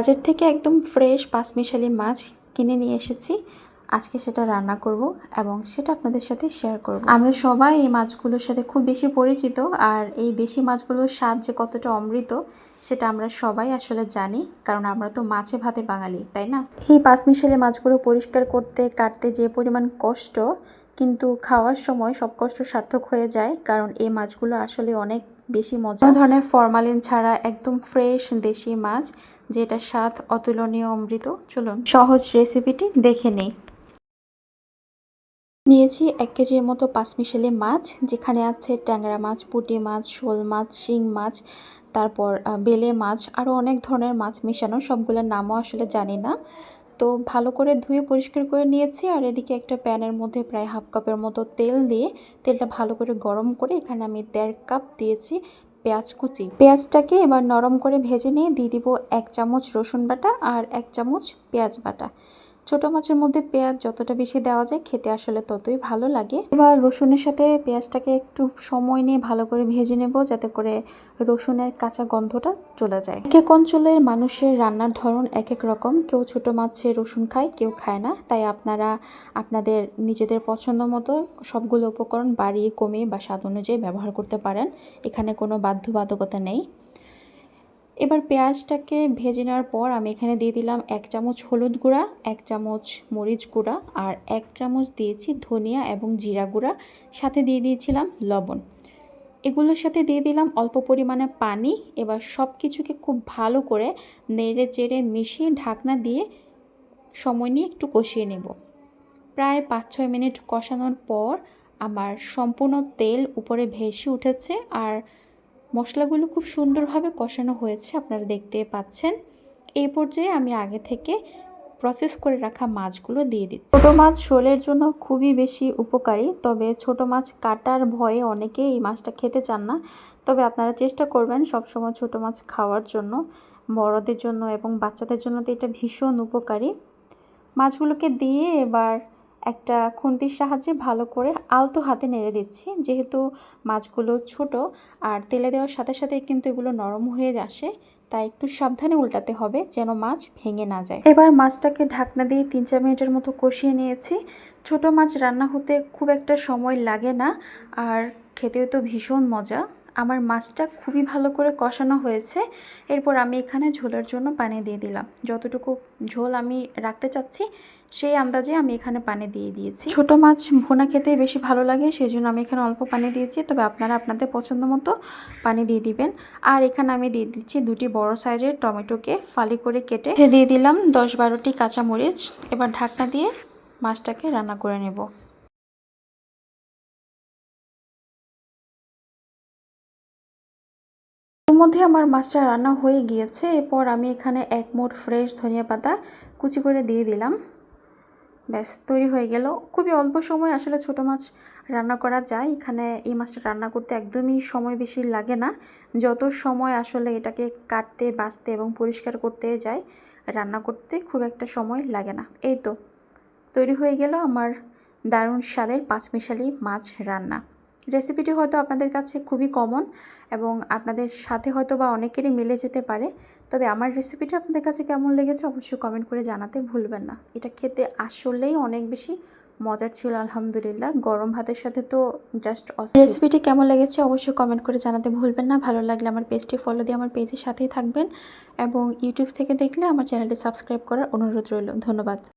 বাজার থেকে একদম ফ্রেশ পাঁচমিশালি মাছ কিনে নিয়ে এসেছি। আজকে সেটা রান্না করব এবং সেটা আপনাদের সাথে শেয়ার করব। আমরা সবাই এই মাছগুলোর সাথে খুব বেশি পরিচিত আর এই দেশি মাছগুলোর স্বাদ যে কতটা অমৃত, সেটা আমরা সবাই আসলে জানি, কারণ আমরা তো মাছে ভাতে বাঙালি, তাই না? এই পাঁচমিশালি মাছগুলো পরিষ্কার করতে, কাটতে যে পরিমাণ কষ্ট, কিন্তু খাওয়ার সময় সব কষ্ট সার্থক হয়ে যায়, কারণ এই মাছগুলো আসলে অনেক বেশি মজা। কোনো ধরনের ফরমালিন ছাড়া একদম ফ্রেশ দেশি মাছ যেটা স্বাদ অতুলনীয় অমৃত। চলুন। সহজ রেসিপিটি দেখে নেই। নিয়েছি এক কেজির মতো পাঁচমিশালি মাছ যেখানে আছে ট্যাংরা মাছ পুঁটি মাছ শোল মাছ শিং মাছ তারপর বেলে মাছ আরও অনেক ধরনের মাছ মেশানো। সবগুলোর নামও আসলে জানি না। তো ভালো করে ধুয়ে পরিষ্কার করে নিয়েছি আর এদিকে একটা প্যানের মধ্যে প্রায় হাফ কাপের মতো তেল দিয়ে তেলটা ভালো করে গরম করে এখানে আমি দেড় কাপ দিয়েছি পেঁয়াজ কুচি। পেঁয়াজটাকে এবার নরম করে ভেজে নিয়ে দিয়ে দিব এক চামচ রসুন বাটা আর এক চামচ পেঁয়াজ বাটা। ছোটো মাছের মধ্যে পেঁয়াজ যতটা বেশি দেওয়া যায় খেতে আসলে ততই ভালো লাগে। এবার রসুনের সাথে পেঁয়াজটাকে একটু সময় নিয়ে ভালো করে ভেজে নেব যাতে করে রসুনের কাঁচা গন্ধটা চলে যায়। এক এক অঞ্চলের মানুষের রান্নার ধরন এক এক রকম। কেউ ছোট মাছে রসুন খায়, কেউ খায় না। তাই আপনারা, আপনাদের নিজেদের পছন্দ মতো সবগুলো উপকরণ বাড়িয়ে কমিয়ে বা স্বাদ অনুযায়ী ব্যবহার করতে পারেন। এখানে কোনো বাধ্যবাধকতা নেই। এবার পেঁয়াজটাকে ভেজে নেওয়ার পর আমি এখানে দিয়ে দিলাম এক চামচ হলুদ গুঁড়া, এক চামচ মরিচ গুঁড়া আর এক চামচ দিয়েছি ধনিয়া এবং জিরা গুঁড়া। সাথে দিয়ে দিয়েছিলাম লবণ। এগুলোর সাথে দিয়ে দিলাম অল্প পরিমাণে পানি। এবার সব কিছুকে খুব ভালো করে নেড়ে চেড়ে মিশিয়ে ঢাকনা দিয়ে সময় নিয়ে একটু কষিয়ে নেব। প্রায় পাঁচ ছয় মিনিট কষানোর পর আমার সম্পূর্ণ তেল উপরে ভেসে উঠেছে আর মশলাগুলো খুব সুন্দরভাবে কষানো হয়েছে, আপনারা দেখতে পাচ্ছেন। এই পর্যায়ে আমি আগে থেকে প্রসেস করে রাখা মাছগুলো দিয়ে দিচ্ছি। ছোটো মাছ শোলের জন্য খুবই বেশি উপকারী, তবে ছোট মাছ কাটার ভয়ে অনেকে এই মাছটা খেতে চান না। তবে আপনারা চেষ্টা করবেন সবসময় ছোট মাছ খাওয়ার জন্য, বড়দের জন্য এবং বাচ্চাদের জন্য। তো এটা ভীষণ উপকারী। মাছগুলোকে দিয়ে এবার একটা খুন্তির সাহায্যে ভালো করে আলতো হাতে নেড়ে দিচ্ছি। যেহেতু মাছগুলো ছোট আর তেলে দেওয়ার সাথে সাথে কিন্তু এগুলো নরম হয়ে আসে, তাই একটু সাবধানে উল্টাতে হবে যেন মাছ ভেঙে না যায়। এবার মাছটাকে ঢাকনা দিয়ে তিন চার মিনিটের মতো কষিয়ে নিয়েছি। ছোট মাছ রান্না হতে খুব একটা সময় লাগে না আর খেতেও তো ভীষণ মজা। আমার মাছটা খুবই ভালো করে কষানো হয়েছে। এরপর আমি এখানে ঝোলের জন্য পানি দিয়ে দিলাম। যতটুকু ঝোল আমি রাখতে চাচ্ছি, সেই আন্দাজে আমি এখানে পানি দিয়ে দিয়েছি। ছোট মাছ ভুনা খেতে বেশি ভালো লাগে সেই জন্য আমি এখানে অল্প পানি দিয়েছি। তবে আপনারা আপনাদের পছন্দ মতো পানি দিয়ে দিবেন। আর এখানে আমি দিয়ে দিচ্ছি দুটি বড় সাইজের টমেটোকে ফালি করে কেটে দিয়ে দিলাম দশ বারোটি কাঁচামরিচ। এবার ঢাকনা দিয়ে মাছটাকে রান্না করে নেব। এর মধ্যে আমার মাছটা রান্না হয়ে গিয়েছে। এরপর আমি এখানে এক মোট ফ্রেশ ধনিয়া পাতা কুচি করে দিয়ে দিলাম। ব্যাস, তৈরি হয়ে গেল। খুবই অল্প সময় আসলে ছোট মাছ রান্না করা যায়। এখানে এই মাছটা রান্না করতে একদমই সময় বেশি লাগে না। যত সময় আসলে এটাকে কাটতে বাছতে এবং পরিষ্কার করতে যায়, রান্না করতে খুব একটা সময় লাগে না। এই তো, তৈরি হয়ে গেল আমার দারুণ স্বাদের পাঁচমিশালি মাছ রান্না। রেসিপিটি হয়তো আপনাদের কাছে খুবই কমন এবং আপনাদের সাথে হয়তো বা অনেকেরই মিলে যেতে পারে। তবে আমার রেসিপিটা আপনাদের কাছে কেমন লেগেছে অবশ্যই কমেন্ট করে জানাতে ভুলবেন না। এটা খেতে আসলেই অনেক বেশি মজার ছিল, আলহামদুলিল্লাহ। গরম ভাতের সাথে তো জাস্ট রেসিপিটি কেমন লেগেছে অবশ্যই কমেন্ট করে জানাতে ভুলবেন না। ভালো লাগলে আমার পেজটি ফলো দিয়ে আমার পেজের সাথেই থাকবেন এবং ইউটিউব থেকে দেখলে আমার চ্যানেলটি সাবস্ক্রাইব করার অনুরোধ রইল। ধন্যবাদ।